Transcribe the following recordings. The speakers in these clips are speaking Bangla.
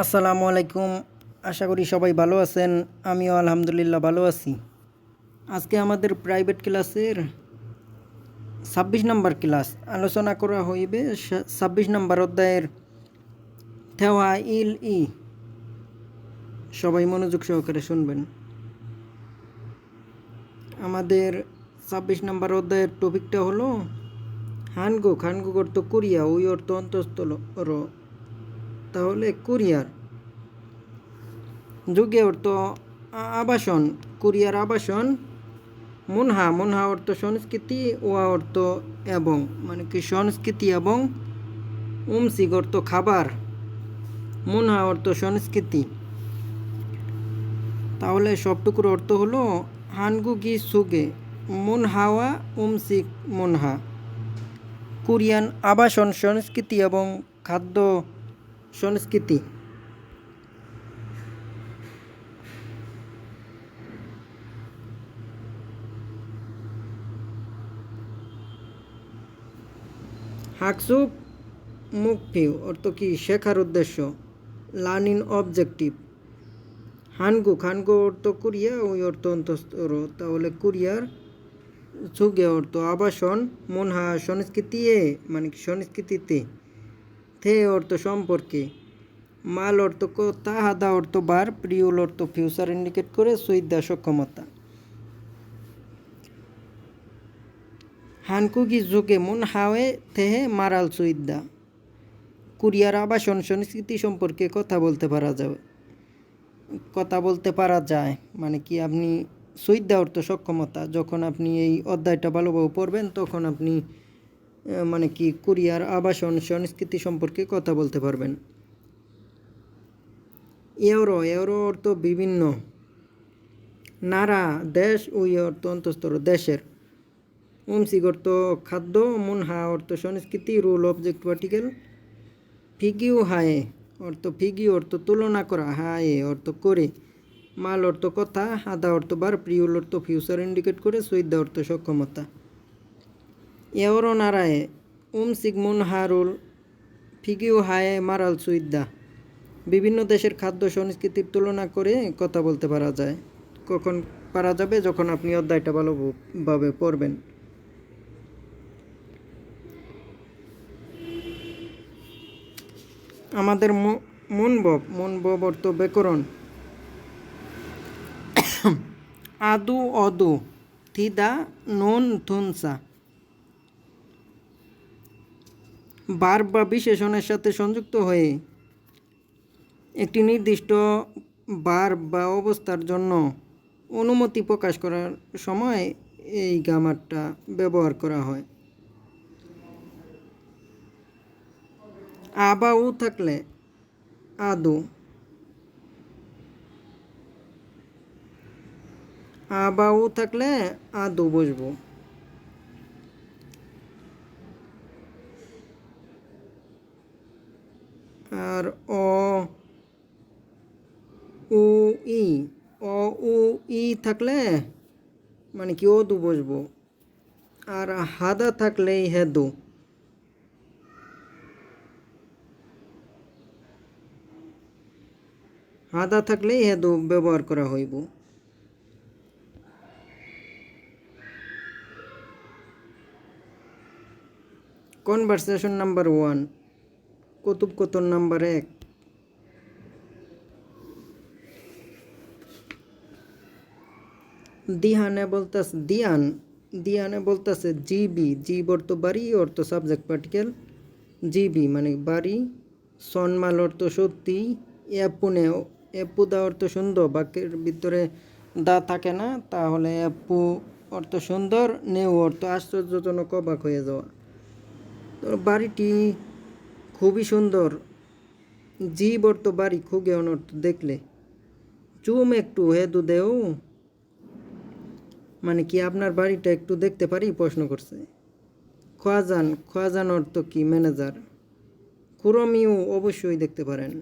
আসসালামু আলাইকুম। আশা করি সবাই ভালো আছেন। আমিও আলহামদুলিল্লাহ ভালো আছি। আজকে আমাদের প্রাইভেট ক্লাসের ছাব্বিশ নম্বর ক্লাস আলোচনা করা হইবে ছাব্বিশ নম্বর অধ্যায়ের থেওয়া ইল ই সবাই মনোযোগ সহকারে শুনবেন। আমাদের ছাব্বিশ নম্বর অধ্যায়ের টপিকটা হলো, হানগো, খানগো অর্থ কোরিয়া ওই অর্থ অন্তঃস্থল তাহলে কুরিয়ার। যুগে অর্থ আবাসন, কুরিয়ার আবাসন, মুনহা মুনহা অর্থ সংস্কৃতি, ওয়া অর্থ এবং মানে কি সংস্কৃতি এবং উমসিক অর্থ খাবার, মুনহা অর্থ সংস্কৃতি। তাহলে সবটুকুর অর্থ হলো হানগুগি সুগে মুনহাওয়া উমসিক মুনহা। কোরিয়ান আবাসন, সংস্কৃতি এবং খাদ্য সংস্কৃতি। হাকসুক মুক্তিউ অর্থ কি? শেখার উদ্দেশ্য। Learning objective. হানগু খানগু অর্থ কোরিয়া, ওই অর্থ অন্তস্তর তাহলে কোরিয়ার সুগে অর্থ আবাসন, মনহা সংস্কৃতি মানে সংস্কৃতিতে। থে অর্থ সম্পর্কে। মাল অর্থ কথা হাদা অর্থ বার, প্রিয়ল অর্থ ফিউচার ইন্ডিকেট করে সুইদা সক্ষমতা। হানকুগি যুগে মন হাওয়ে থেহে মারাল সুইদা কুরিয়ার আবাসন সংস্কৃতি সম্পর্কে কথা বলতে পারা যাবে। কথা বলতে পারা যায় মানে কি আপনি সুইদা অর্থ সক্ষমতা, যখন আপনি এই অধ্যায়টা ভালোভাবে পড়বেন, তখন আপনি মানে কি, কোরিয়ার, আবাসন, সংস্কৃতি সম্পর্কে কথা বলতে পারবেন। ইউরো ইউরো অর্থ বিভিন্ন। নারা, দেশ ওই অর্থ অন্তস্তর দেশের। উমসিক অর্থ খাদ্য, মুনহা অর্থ সংস্কৃতি, রুল, অবজেক্ট, পার্টিকেল। ফিগিউ, হায়ে, অর্থ ফিগি অর্থ তুলনা করা, হায়ে, অর্থ করে। মাল অর্থ কথা হাদা অর্থ বার প্রিয়ল অর্থ ফিউচার ইন্ডিকেট করে সৈদ্যা অর্থ সক্ষমতা। এওরো নারায়ে উমসিক মুনহারুল ফিগিউ হায়ে মারাল সুইদ্দা বিভিন্ন দেশের খাদ্য সংস্কৃতির তুলনা করে কথা বলতে পারা যায়। কখন পারা যাবে যখন আপনি অধ্যায়টা ভালোভাবে পড়বেন। আমাদের মুনবব মুনবব অর্থ ব্যাকরণ। আদু অদু, থিদা, নুন, থুনসা। বার বা বিশেষণের সাথে সংযুক্ত হয়ে একটি নির্দিষ্ট বার বা অবস্থার জন্য অনুমতি প্রকাশ করার সময় এই গামারটা ব্যবহার করা হয়। আবা উ থাকলে আদু। আবা উ থাকলে আদু বসবো। और ओ ओ ई ओ ओ ई थकले मान कि ओ दू बुझब। और हादा थकले है दू। हादा थकले है दो व्यवहार करा हईब कन्वर्सेशन नम्बर वन। কতুব নাম্বার এক। দিহানে বলতাস দিয়ান। দিয়ানে বলতাছে, জিবি। জিব অর্থ বাড়ি, অর্থ সাবজেক্ট পার্টিকেল জিবি মানে বাড়ি, সন্মাল অর্থ সত্যি, অ্যাপুনে, অ্যাপুদা অর্থ সুন্দর, বাক্যের ভিতরে দা থাকে না, তাহলে অ্যাপু অর্থ সুন্দর, নেউ অর্থ আশ্চর্যজনক, অবাক হয়ে যাওয়া। বাড়িটি খুবই সুন্দর। জীব অর্থ বাড়ি, খুগে অনর্থ দেখলে। চুম একটু হেদু দেও। মানে কি আপনার বাড়িটা একটু দেখতে পারি? প্রশ্ন করছে। খোয়াজান খোয়াজান অর্থ কি ম্যানেজার? কুরমিও অবশ্যই দেখতে পারেন।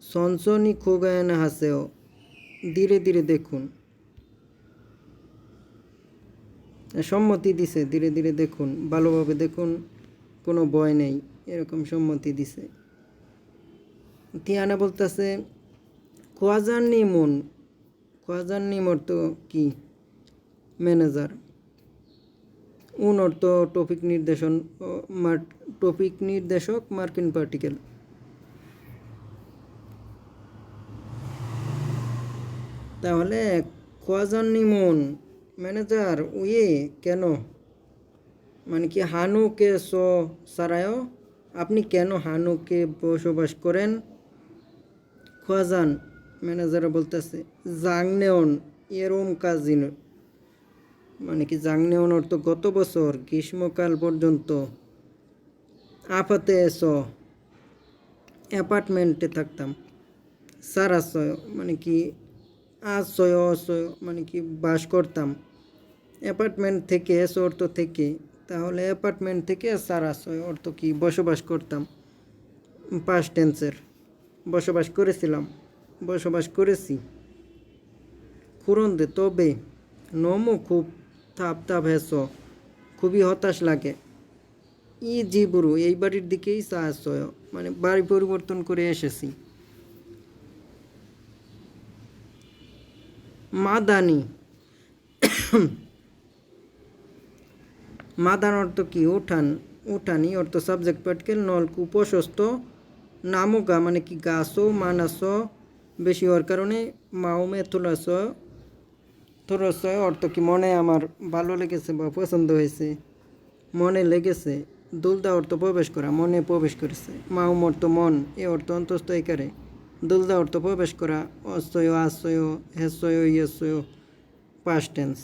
সনসনি খোগায়ন হাসেও। ধীরে ধীরে দেখুন। সম্মতি দিছে, ধীরে ধীরে দেখুন। ভালোভাবে দেখুন, কোনো ভয় নেই। এরকম সম্মতি দিছে। তিয়ানা বলতেছে খোয়াজান নিমন খোয়াজান নিম অর্থ কি? ম্যানেজার, উন অর্থ টপিক নির্দেশন টপিক নির্দেশক মার্কিন পার্টিকেল। তাহলে খোয়াজান নিমন, ম্যানেজার, উয়ে কেন? মানে কি হানুকে সো সারায়? আপনি কেন হানুকে বসবাস করেন? খোয়াজান ম্যানেজার বলতেছে, জাংনেওন, এরম কাজিন। মানে কি জাংনেওন অর্থ গত বছর? গ্রীষ্মকাল পর্যন্ত। আপাতে এসো, অ্যাপার্টমেন্টে থাকতাম। সারাশয় মানে কি, আশ্রয়, অশ্রয় মানে কি বাস করতাম। অ্যাপার্টমেন্ট থেকে এসো অর্থ থেকে তাহলে অ্যাপার্টমেন্ট থেকে সারাশয় অর্থ কি বসবাস করতাম। পাস্ট টেন্সের বসবাস করেছিলাম। বসবাস করেছি। খুরন্দে, তবে নমু খুব থাপ থাপ হেস, খুবই হতাশ লাগে। ই জিবুরু, এই বাড়ির দিকেই সাহায্য মানে বাড়ি পরিবর্তন করে এসেছি। মাদানি মাদান অর্থ কি? উঠান, উঠানি অর্থ সাবজেক্ট পার্টিকেল নলকূপ প্রশস্ত নামুগা মানে কি? গাছও মানাস বেশি হওয়ার কারণে মাউমে তুলাস থরস অর্থ কি? মনে আমার ভালো লেগেছে বা পছন্দ হয়েছে। মনে লেগেছে, দুলদা অর্থ প্রবেশ করা, মনে প্রবেশ করেছে। মাউম অর্থ মন, এ অর্থ অন্তস্থ একারে। দুলদা অর্থ প্রবেশ করা অশ্বয় আশ্রয়, হেসয়, ইয়সয় পাস্ট টেন্স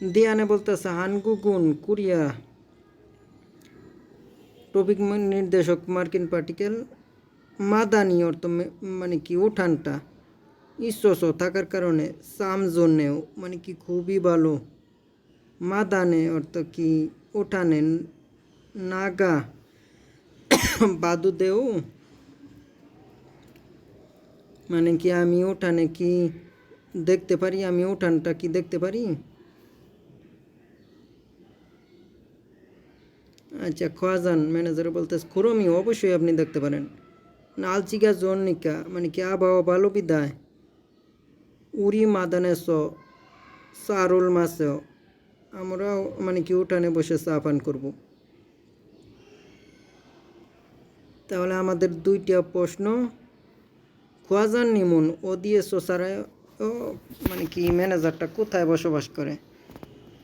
দিয়ানে বলতেছে হানগুগুন কুরিয়া টপিক নির্দেশক মার্কিন পার্টিকেল মাদানি অর্থ মে- মানে কি উঠানটা ঈশ্বস থাকার কারণে সামজনেও মানে কি খুবই ভালো মাদানে অর্থ কি উঠানে নাগা বাদুদেও মানে কি আমি উঠানে কি দেখতে পারি আমি উঠানটা কি দেখতে পারি আচ্ছা খোয়াজান ম্যানেজার বলতেছে, খুরমি, অবশ্যই আপনি দেখতে পারেন। না নালচিকা জর্নিকা মানে কি আবহাওয়া ভালো বিদায়? উড়ি মাদানেস সারুল মাসেও আমরা মানে কি উঠানে বসে চা পান করব। তাহলে আমাদের দুইটা প্রশ্ন। খোয়াজান নিমুন, ও দিয়ে সোসারায় ও মানে কি ম্যানেজারটা কোথায় বসবাস করে?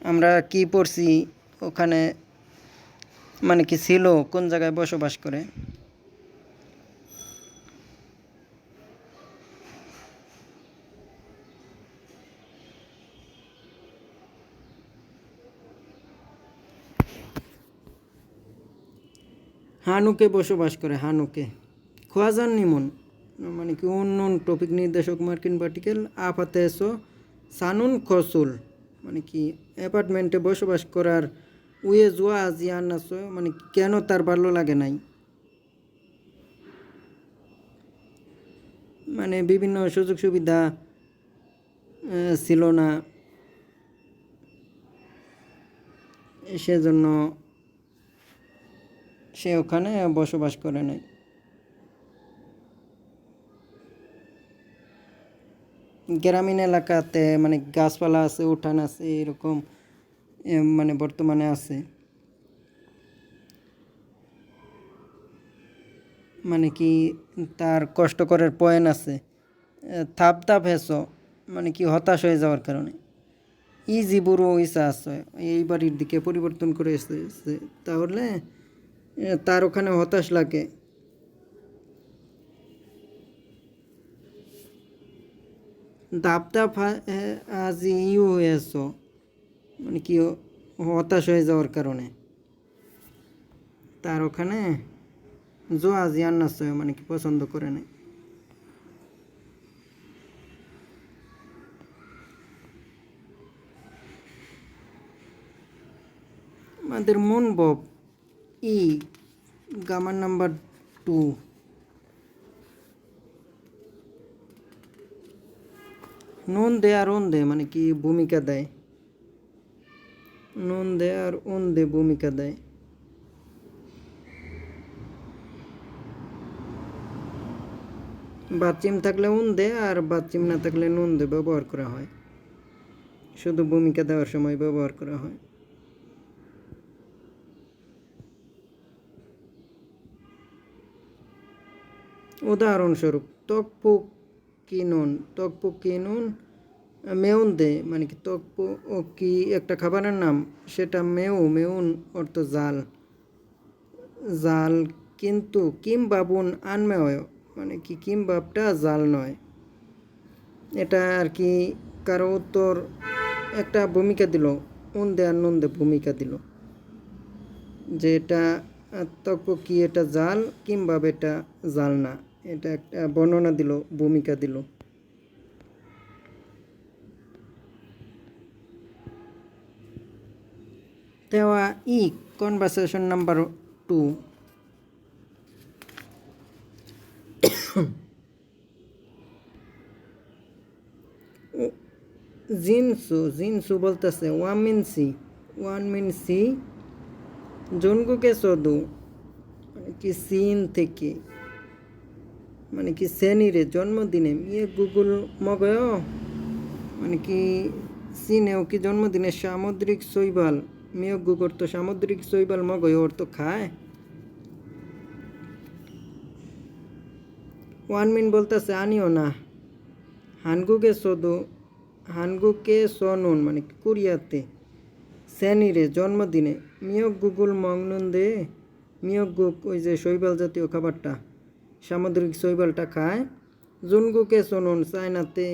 আমরা কি পড়ছি ওখানে? মানে কি ছিল, কোন জায়গায় বসবাস করে? হানুকে বসবাস করে, হানুকে। খোয়াজান নিমন মানে কি উন্নয়ন টপিক নির্দেশক মার্কিন পার্টিকেল আপাতে সানুন খসুল মানে কি অ্যাপার্টমেন্টে বসবাস করার উয়ে জোয়া জিয়ান আসো মানে কেন তার ভালো লাগে নাই? মানে বিভিন্ন সুযোগ সুবিধা ছিল না। সেজন্য সে ওখানে বসবাস করে নাই। গ্রামীণ এলাকাতে মানে গাছপালা আছে, উঠান আছে, এরকম মানে বর্তমানে আছে। মানে কি তার কষ্ট করার পয়েন্ট আছে। থাপ থাপ হেসো মানে কি হতাশ হয়ে যাওয়ার কারণে। ইজি বুড়ো ইসা আছে, এই বাড়ির দিকে পরিবর্তন করে এসেছে তাহলে তার ওখানে হতাশ লাগে। দাপ দাপ আজ ইউ হয়েছ মানে কি, হতাশ হয়ে যাওয়ার কারণে। তার ওখানে জো আজি আন্নাস মানে কি পছন্দ করে নাই। আমাদের মন বব, ই, গামার নাম্বার টু। নুন দে আর দে মানে কি ভূমিকা দেয়। নুন দেয় আর উন দে ভূমিকা দেয়। বাথরুম থাকলে উন দে আর বাথরুম না থাকলে নুন দে ব্যবহার করা হয়। শুধু ভূমিকা দেওয়ার সময় ব্যবহার করা হয়। উদাহরণস্বরূপ তকপুক কিনুন তকপুক কিনুন মেউন দে মানে কি তকপু কি একটা খাবারের নাম? সেটা মেউ, মেউন অর্থ জাল। জাল কিন্তু কিম বাবুন আনমেয় মানে কি কিম বাবটা জাল নয়। এটা আর কি কারও উত্তর একটা ভূমিকা দিল, উন দে আর নুন দে ভূমিকা দিল। যে এটা তক্ক কি এটা জাল কিংবা এটা জাল না। এটা একটা বর্ণনা দিল, ভূমিকা দিল। দেওয়া ই কনভারসেশন নাম্বার টু জিনসু জিনসু বলতেছে ওয়ান মিন সি ওয়ান মিন সি জনগুকে সদু মানে কি সিন থেকে মানে কি শ্রেণীরে জন্মদিনে ইয়ে গুগল মগয় মানে কি সিনেও কি জন্মদিনে সামুদ্রিক শৈবাল মিয় গুগর তো সামুদ্রিক শৈবাল মগয় ওর তো খায়। ওয়ান মিন বলতেছে, আনিও না। হানগুকে সদু, হানগুকে সনুন মানে কুরিয়াতে। শ্রেণীরে জন্মদিনে মিয়ক গুগল মংনুন দে। মিয়ক গুক ওই যে শৈবাল জাতীয় খাবারটা, সামুদ্রিক শৈবালটা খায়। জুনগুকে সনুন চায়নাতে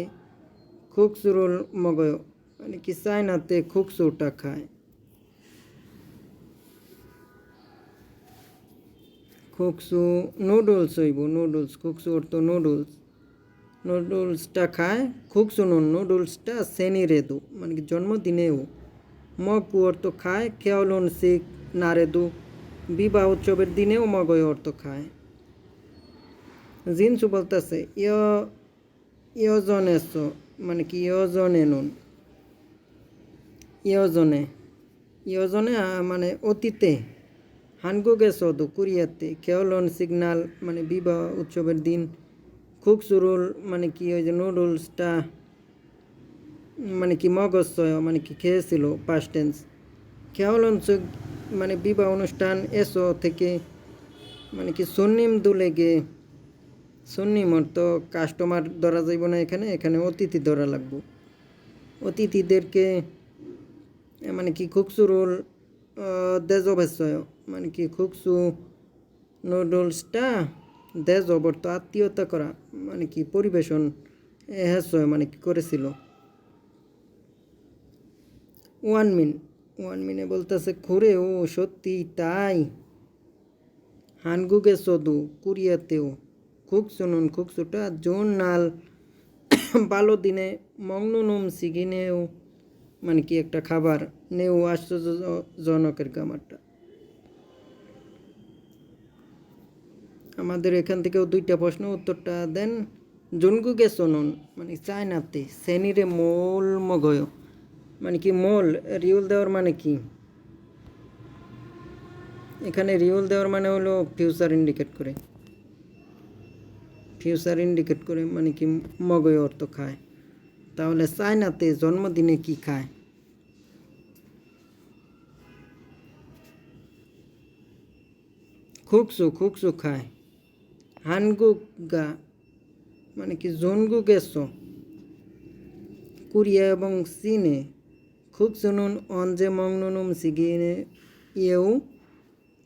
খুকসুরুল মগয় মানে কি চায়নাতে খুকসুরটা খায়। খুকসু নুডলস হইব, নুডলস খুকসু অর্থ নুডলস। নুডলসটা খায় খুকসু নুন, নুডলসটা সেনি রেদু মানে কি জন্মদিনেও। মগু অর্থ খায় খেয়ালন শিখ নারেদু বিবাহ উৎসবের দিনেও মগয় অর্থ খায়। জিনসু বলতেছে, ইয় ইয়জনেস মানে কি ইয়জনে নুন? ইয়জনে ইয়জনে মানে অতীতে। হানগুগে সদু কুরিয়াতে খেয়ালন সিগনাল মানে বিবাহ উৎসবের দিন। খুব সুরুল মানে কি ওই যে নুডলসটা মানে কি মগজ মানে কি খেয়েছিল পাস্ট টেন্স খেয়ালন মানে বিবাহ অনুষ্ঠান এসো থেকে মানে কি সন্নিম দুলে গে সন্নিমর তো কাস্টমার ধরা যাইব না এখানে এখানে অতিথি ধরা লাগবো। অতিথিদেরকে মানে কি খুব সুরুল দেজবেশয় মানে কি, খুকসু নুডলসটা দেজবর তো আত্মীয়তা করা মানে কি পরিবেশন হেসয় মানে কি করেছিল। ওয়ান মিন ওয়ান মিনে বলতেছে খুরে ও সত্যি তাই। হানগুগে সদু, কুরিয়াতেও। খুব শুনুন খুব সুটা জোন নাল। ভালো দিনে মংনুনুম সিগিনেও মানে কি একটা খাবার, নেও, আশ্চর্যজনকের খাবারটা। আমাদের এখান থেকেও দুইটা প্রশ্ন উত্তরটা দেন। জনগুগে শোনুন। মানে চায়নাতে শ্রেণীরে মোল মগয়। মানে কি মোল? রিউল দেওয়ার মানে কি? এখানে রিউল দেওয়ার মানে হলো ফিউচার ইন্ডিকেট করে। ফিউচার ইন্ডিকেট করে মানে কি মগয় অর্থ খায়। তাহলে চায়নাতে জন্মদিনে কি খায়? খুকসু খুকসু খায়। হানগুগা মানে কি জনগু গেছ কোরিয়া এবং চীনে খুব শুনুন অঞ্জে মংনুনুম সিগিনে ইয়েও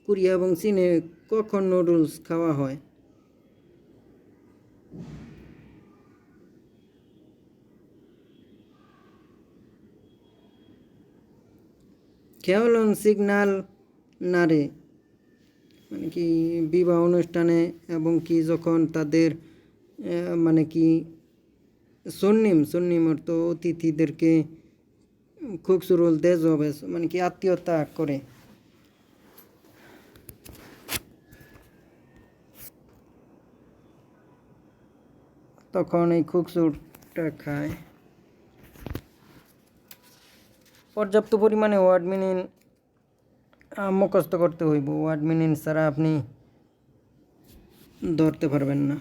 কোরিয়া এবং চীনে কখন নুডলস খাওয়া হয়? খেয়ালন সিগনাল নারে মানে কি বিবাহ অনুষ্ঠানে এবং কি যখন তাদের মানে কি সন্নিম সন্নিম অর্থ অতিথিদেরকে খুব সুরল দেজ হবে মানে কি আত্মীয়তা করে। তখন এই খুকসুরটা খায়। পর্যাপ্ত পরিমাণে ওয়ার্ড মিনিং মুখস্ত করতে হইব। ওয়ার্ড মিনিং ছাড়া আপনি ধরতে পারবেন না।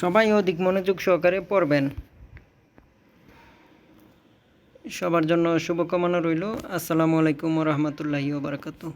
সবাই অধিক মনোযোগ সহকারে পড়বেন। সবার জন্য শুভকামনা রইল। আসসালামু আলাইকুম রহমতুল্লাহি বারকাতু